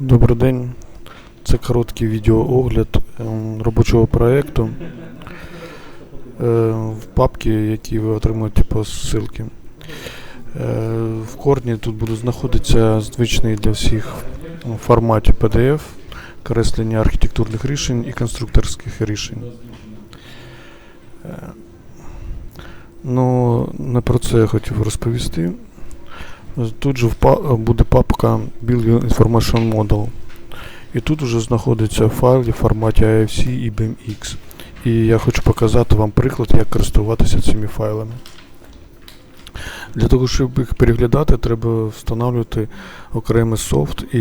Добрий день. Це короткий відеоогляд ем, робочого проєкту е, в папці, які ви отримуєте по ссылці. Е, В корні тут буде знаходитися звичний для всіх форматі PDF, креслення архітектурних рішень і конструкторських рішень. Е, Ну, не про це я хотів розповісти. Тут же буде папка Build Information Model. І тут вже знаходиться файли в форматі AFC і BMX. І я хочу показати вам приклад, як користуватися цими файлами. Для того, щоб їх переглядати, треба встановлювати окремий софт, і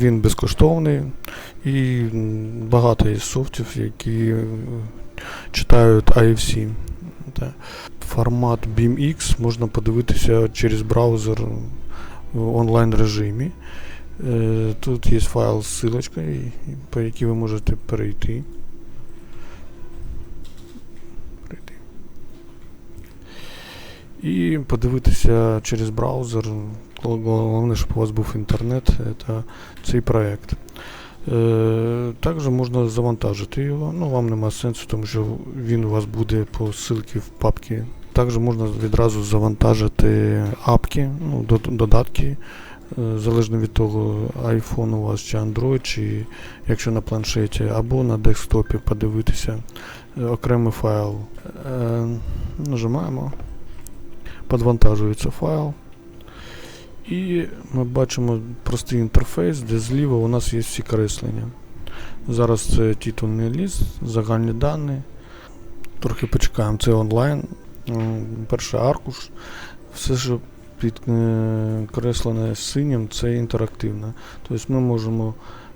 він безкоштовний. І багато є софтів, які читають AFC. Формат BeamX можна подивитися через браузер в онлайн режимі. Е, Тут є файл з ссылочкою, по якій ви можете. Перейти. І подивитися через браузер. Головне, щоб у вас був інтернет, це цей проект. Е, Також можна завантажити його, ну вам нема сенсу, тому що він у вас буде по ссылці в папці. Також можна відразу завантажити апки, ну, додатки, е, залежно від того, iPhone у вас чи Android, чи якщо на планшеті, або на десктопі подивитися е, окремий файл. Нажимаємо, підвантажується файл. І ми бачимо простий інтерфейс, де зліва у нас є всі креслення. Зараз це титульний ліст, загальні дані. Трохи почекаємо, це онлайн. Перший аркуш. Все, що підкреслене синім, це інтерактивне. Тобто ми можемо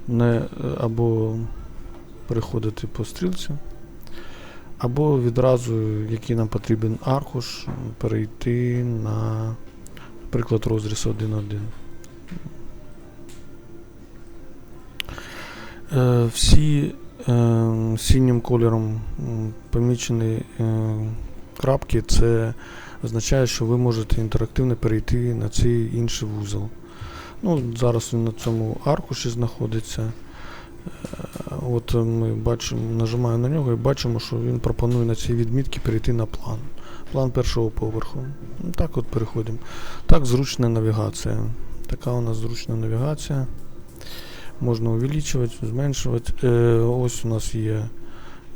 не е, або переходити по стрілці, або відразу, який нам потрібен аркуш, перейти на Приклад розріз 1.1. Е, всі е, синім кольором помічені е, крапки, це означає, що ви можете інтерактивно перейти на цей інший вузол. Ну, зараз він на цьому аркуші знаходиться. Е, От ми бачимо, нажимаю на нього і бачимо, що він пропонує на цій відмітці перейти на план. План першого поверху. Ну, Так от переходимо. Так, зручна навігація. Така у нас зручна навігація. Можна увеличувати, зменшувати. Е, ось у нас є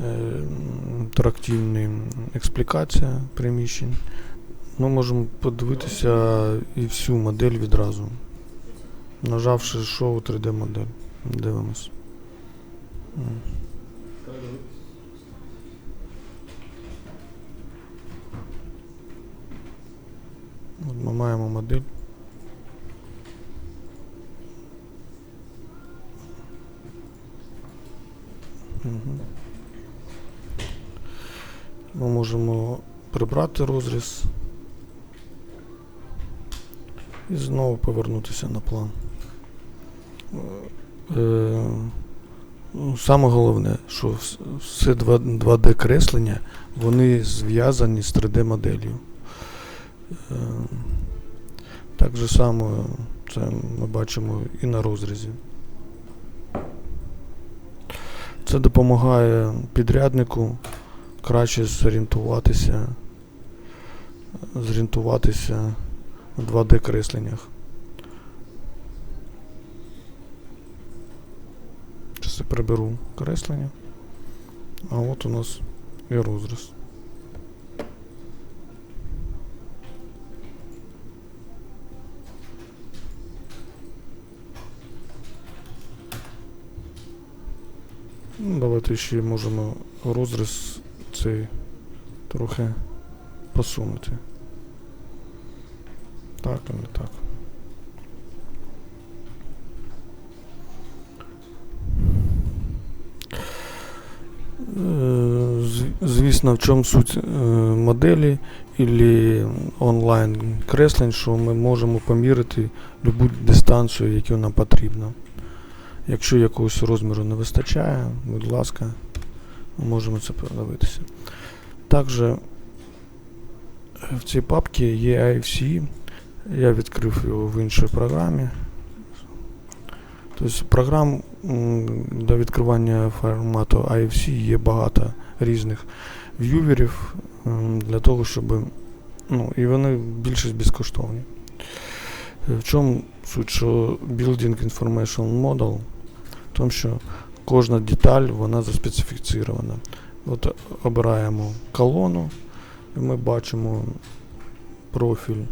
е, інтерактивна експлікація приміщень. Ми можемо подивитися і всю модель відразу. Нажавши Show 3D модель. Дивимось. От ми маємо модель. Мгм. Ми можемо прибрати розріз і знову повернутися на план. Е, Саме головне, що все 2D креслення, вони зв'язані з 3D моделлю. Е, Так же само це ми бачимо і на розрізі. Це допомагає підряднику краще зорієнтуватися, зорієнтуватися в 2D кресленнях. Приберу креслення. А от у нас і розріз. Ну, давайте ще можемо розріз цей трохи посунути. Так, а не так. Звісно, в чому суть е, моделі і онлайн креслень, що ми можемо поміряти любу дистанцію, яку нам потрібно. Якщо якогось розміру не вистачає, будь ласка, ми можемо це подивитися. Також е, в цій папці є IFC. Я відкрив його в іншій програмі. Тобто програм для відкривання формату IFC є багато різних в'юверів для того, щоб. Ну, і вони більшість безкоштовні. Е, В чому суть, що Building Information Model, в тому, що кожна деталь вона заспецифіцирована. От обираємо колону, і ми бачимо профіль.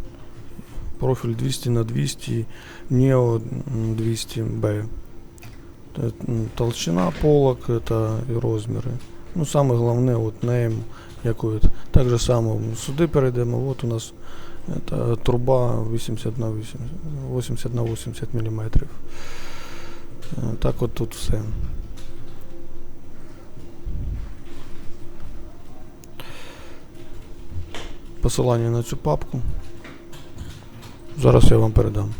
Профіль 200 на 200, Neo 200B. Толщина полок это і розміри. Ну, саме головне, от name якої. Так же само сюди перейдемо. От у нас это труба 80 на 80, 80 на 80 мм. Так от тут все. Посилання на цю папку. Зараз я вам передам.